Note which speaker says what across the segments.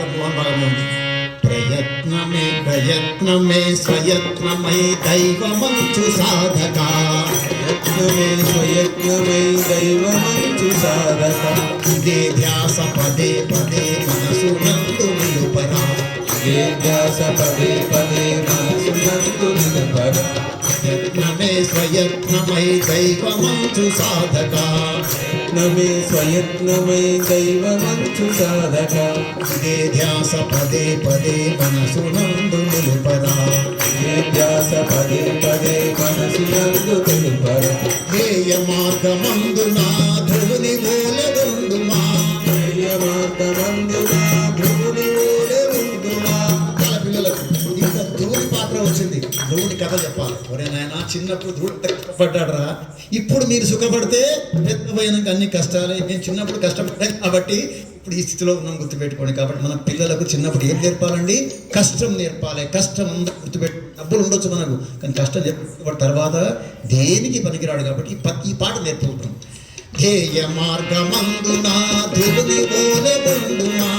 Speaker 1: భావం భాగం ఉంది ప్రయత్నమే ప్రయత్నమే స్వయత్నమై దైవమంచు సాధక.
Speaker 2: యత్నమే స్వయత్నమై దైవమంచు సాధక.
Speaker 1: ఇదే ధ్యాస పదే పదే మనసు నందు నిలుపరా.
Speaker 2: ధ్యాస పదే పదే మనసు నందు నిలపర.
Speaker 1: యత్నమే స్వయత్నమై దైవమంచు సాధక.
Speaker 2: యత్నమే స్వయత్నమై దైవమంచు సాధక.
Speaker 1: ఇదే ధ్యాస పదే పదే మనసు నందు నిలుపదా. ధ్రువుని చెప్పాలి. ఒరే నాయన చిన్నప్పుడు ధ్రువుడు కష్టపడ్డాడరా ఇప్పుడు మీరు సుఖపడితే పెద్ద పోయినాక అన్ని కష్టాలే. మేము చిన్నప్పుడు కష్టపడ్డాం కాబట్టి ఇప్పుడు ఈ స్థితిలో ఉన్నాం గుర్తుపెట్టుకోండి. కాబట్టి మన పిల్లలకు చిన్నప్పుడు ఏం నేర్పాలండి? కష్టం నేర్పాలి. కష్టం అందరూ గుర్తుపెట్టు. డబ్బులు ఉండొచ్చు మనకు కానీ కష్టం నేర్పి తర్వాత దేనికి పనికిరాడు కాబట్టి ఈ పాట నేర్పుకుంటాం ధ్యేయ మార్గమందునా ధ్రువుని ఓలె ఉండుమా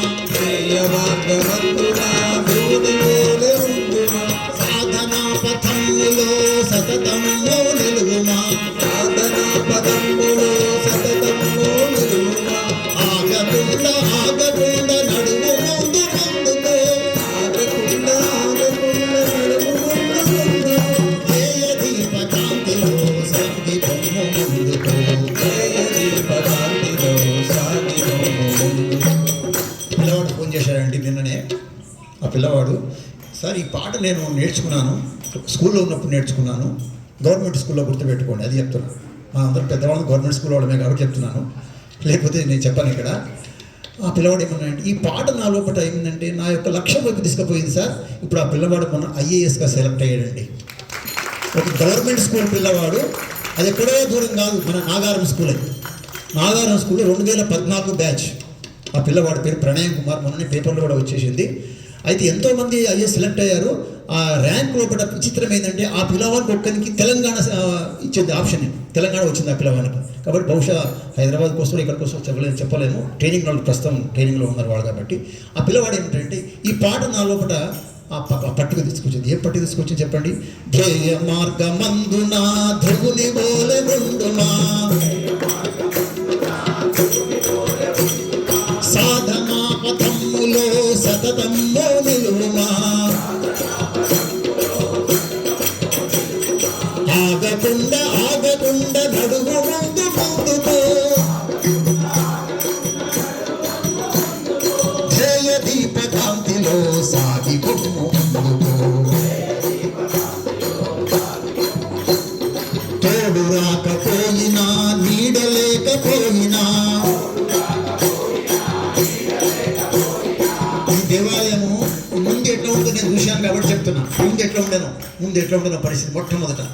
Speaker 1: పిల్లవాడు సార్ ఈ పాట నేను నేర్చుకున్నాను స్కూల్లో ఉన్నప్పుడు నేర్చుకున్నాను గవర్నమెంట్ స్కూల్లో గుర్తుపెట్టుకోండి అది చెప్తున్నాను మా అందరూ పెద్దవాళ్ళు గవర్నమెంట్ స్కూల్ వాళ్ళమే కాబట్టి చెప్తున్నాను. లేకపోతే నేను చెప్పాను ఇక్కడ. ఆ పిల్లవాడు ఏమన్నాడంటే ఈ పాట నా లోపల ఏమిందంటే నా యొక్క లక్ష్యం వైపు తీసుకుపోయింది సార్. ఇప్పుడు ఆ పిల్లవాడు మొన్న ఐఏఎస్గా సెలెక్ట్ అయ్యాడండి. ఒక గవర్నమెంట్ స్కూల్ పిల్లవాడు అది ఎక్కడో దూరం కాదు మన నాగారం స్కూల్ అది. నాగారం స్కూల్ రెండు వేల పద్నాలుగు బ్యాచ్. ఆ పిల్లవాడి పేరు ప్రణయం కుమార్ మొన్న పేపర్లో కూడా వచ్చేసింది. అయితే ఎంతోమంది అయ్యే సెలెక్ట్ అయ్యారు. ఆ ర్యాంక్ లోపల విచిత్రం ఏంటంటే ఆ పిల్లవాడికి ఒక్కరికి తెలంగాణ ఆ, ఇచ్చింది ఆప్షన్. తెలంగాణ వచ్చింది ఆ పిల్లవాడికి కాబట్టి బహుశా హైదరాబాద్కి వస్తాడు ఇక్కడికి వస్తాడు చెప్పలేము చెప్పలేము. ట్రైనింగ్ వాళ్ళు ప్రస్తుతం ట్రైనింగ్లో ఉన్నారు వాళ్ళు కాబట్టి. ఆ పిల్లవాడు ఏమిటంటే ఈ పాట నా లోపల ఆ పట్టుకు తీసుకొచ్చింది. ఏ పట్టుకు తీసుకొచ్చింది చెప్పండి? ధ్యేయ మార్గమందున ధ్రువుని బోలె సతతము ఆగకుండా ఆగకుండా నడుగు ముందు ముందుకు. జయ దీప కాంతిలో తోడు రాకపోయినా నీడలేకపోయినా చెప్తున్నా. ముందు ఎట్లా ఉండేనో. ముందు ఎట్లా ఉండేనో పరిస్థితి మొట్టమొదట.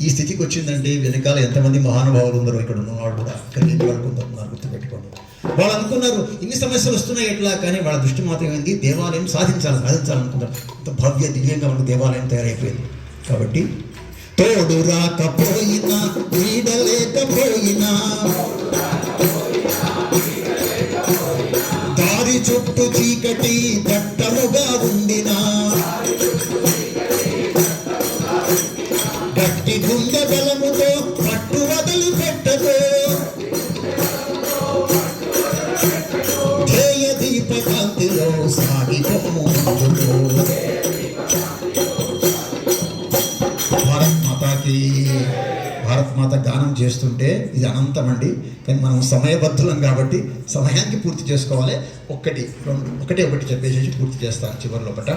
Speaker 1: ఈ స్థితికి వచ్చిందంటే వెనకాల ఎంతమంది మహానుభావులు ఉన్నారో ఇక్కడ ఉన్నవాళ్ళు కూడా. ఇక్కడ లేని వాళ్ళు ఉన్నారు గుర్తుపెట్టుకోండి. వాళ్ళు అనుకున్నారు ఇన్ని సమస్యలు వస్తున్నాయి ఎట్లా? కానీ వాళ్ళ దృష్టి మాత్రం ఏంది దేవాలయం సాధించాలి సాధించాలనుకున్నారు. అంత భవ్య దివ్యంగా మన దేవాలయం తయారైపోయింది. కాబట్టి తోడు రాకపోయినా నీడలేకపోయినా చుట్టూ చీకటి దట్టముగా ఉండినా. గట్టి గుండె బలముతో పట్టు వదలు పెట్టకు. ధ్యేయ దీప కాంతిలో భారత్ గానం చేస్తుంటే ఇది అనంతం అండి. కానీ మనం సమయబద్ధులం కాబట్టి సమయానికి పూర్తి చేసుకోవాలి. ఒక్కటి రెండు ఒకటే ఒకటి చెప్పేసి పూర్తి చేస్తాను చివరిలోపట